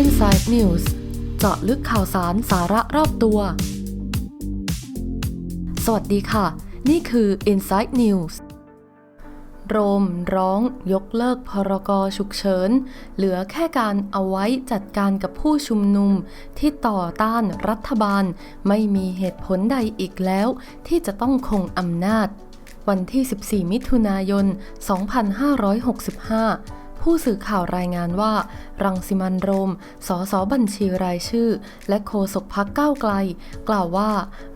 Inside News เจาะลึกข่าวสารสาระรอบตัว สวัสดีค่ะ นี่คือ Inside News โรมร้องยกเลิกพรกฉุกเฉิน เหลือแค่การเอาไว้จัดการกับผู้ชุมนุมที่ต่อต้านรัฐบาล ไม่มีเหตุผลใดอีกแล้ว ที่จะต้องคงอำนาจ วันที่ 14 มิถุนายน 2565ผู้สื่อข่าวรายงานว่า รังสิมันโรม สสบัญชีรายชื่อ และโฆษกพักก้าวไกล กล่าวว่า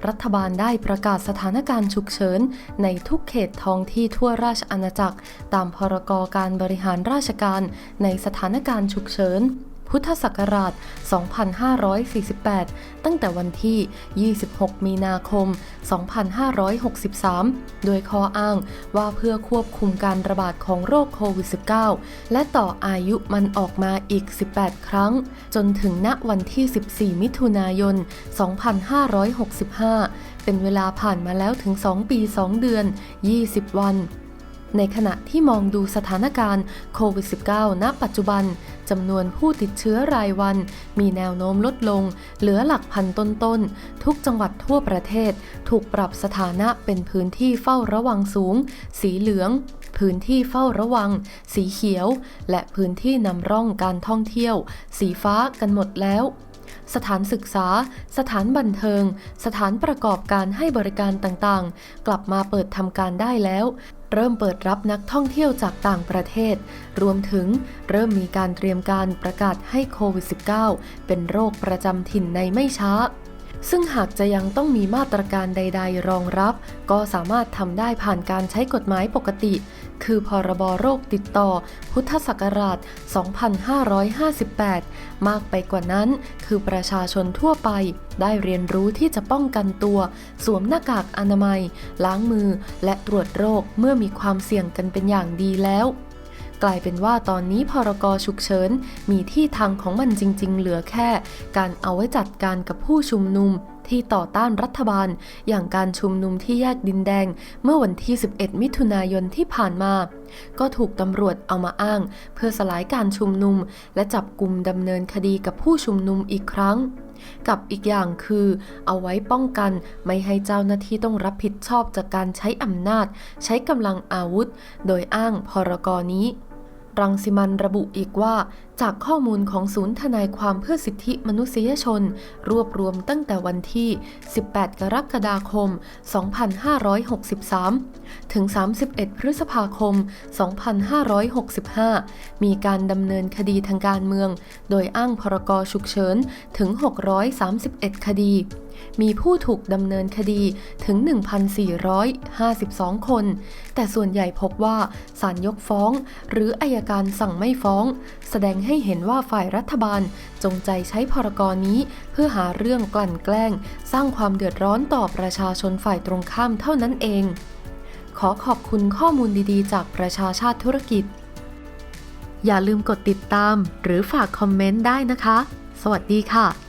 รัฐบาลได้ประกาศสถานการณ์ฉุกเฉิน ในทุกเขตท้องที่ทั่วราชอาณาจักร ตามพรกการบริหารราชการในสถานการณ์ฉุกเฉิน พุทธศักราช 2548 ตั้งแต่วันที่ 26 มีนาคม 2563 โดยข้ออ้างว่าเพื่อควบคุมการระบาดของโรคโควิด -19 และต่ออายุมันออกมาอีก 18 ครั้ง จนถึงณวันที่ 14 มิถุนายน 2565 เป็นเวลาผ่านมาแล้วถึง 2 ปี 2 เดือน 20 วัน ในขณะที่มองดูสถานการณ์โควิด -19 ณ ปัจจุบันจำนวนผู้ติดเชื้อรายวัน มีแนวโน้มลดลง เหลือหลักพันต้นๆ ทุกจังหวัดทั่วประเทศ ถูกปรับสถานะเป็นพื้นที่เฝ้าระวังสูง สีเหลือง พื้นที่เฝ้าระวัง สีเขียว และพื้นที่นำร่องการท่องเที่ยว สีฟ้ากันหมดแล้วสถานศึกษา สถานบันเทิง สถานประกอบการให้บริการต่างๆ กลับมาเปิดทำการได้แล้ว เริ่มเปิดรับนักท่องเที่ยวจากต่างประเทศ รวมถึงเริ่มมีการเตรียมการประกาศให้โควิด -19 เป็นโรคประจำถิ่นในไม่ช้า ซึ่งหากจะยังต้องมีมาตรการใด ๆ รองรับ ก็สามารถทำได้ผ่านการใช้กฎหมายปกติ คือพรบโรคติดต่อ พุทธศักราช 2558 มากไปกว่านั้น คือประชาชนทั่วไปได้เรียนรู้ที่จะป้องกันตัว สวมหน้ากากอนามัย ล้างมือ และตรวจโรคเมื่อมีความเสี่ยงกันเป็นอย่างดีแล้วกลายเป็นว่าตอนนี้พรกฉุกเฉินมีที่ทางของมันจริง ๆ เหลือแค่ การเอาไว้จัดการกับผู้ชุมนุม ที่ต่อต้านรัฐบาล อย่างการชุมนุมที่แยกดินแดง เมื่อวันที่ 11 มิถุนายนที่ผ่านมา ก็ถูกตำรวจเอามาอ้าง เพื่อสลายการชุมนุม และจับกลุ่มดำเนินคดีกับผู้ชุมนุมอีกครั้งกับอีกอย่างคือเอาไว้ป้องกันไม่ให้เจ้าหน้าที่ต้องรับผิดชอบจากการใช้อำนาจ ใช้กำลังอาวุธ โดยอ้างพรกนี้ รังสิมันระบุอีกว่าจากข้อมูลของศูนย์ทนายความเพื่อสิทธิมนุษยชน รวบรวมตั้งแต่วันที่ 18 กรกฎาคม 2563 ถึง 31 พฤษภาคม 2565 มีการดำเนินคดีทางการเมือง โดยอ้างพรกฉุกเฉินถึง 631 คดี มีผู้ถูกดำเนินคดีถึง 1,452 คน แต่ส่วนใหญ่พบว่าศาลยกฟ้อง หรืออายการสั่งไม่ฟ้อง แสดงให้เห็นว่าฝ่ายรัฐบาลจงใจใช้พรกรนี้ เพื่อหาเรื่องกลั่นแกล้ง สร้างความเดือดร้อนต่อประชาชนฝ่ายตรงข้ามเท่านั้นเอง ขอขอบคุณข้อมูลดีๆ จากประชาชาติธุรกิจ อย่าลืมกดติดตาม หรือฝากคอมเมนต์ได้นะคะ สวัสดีค่ะ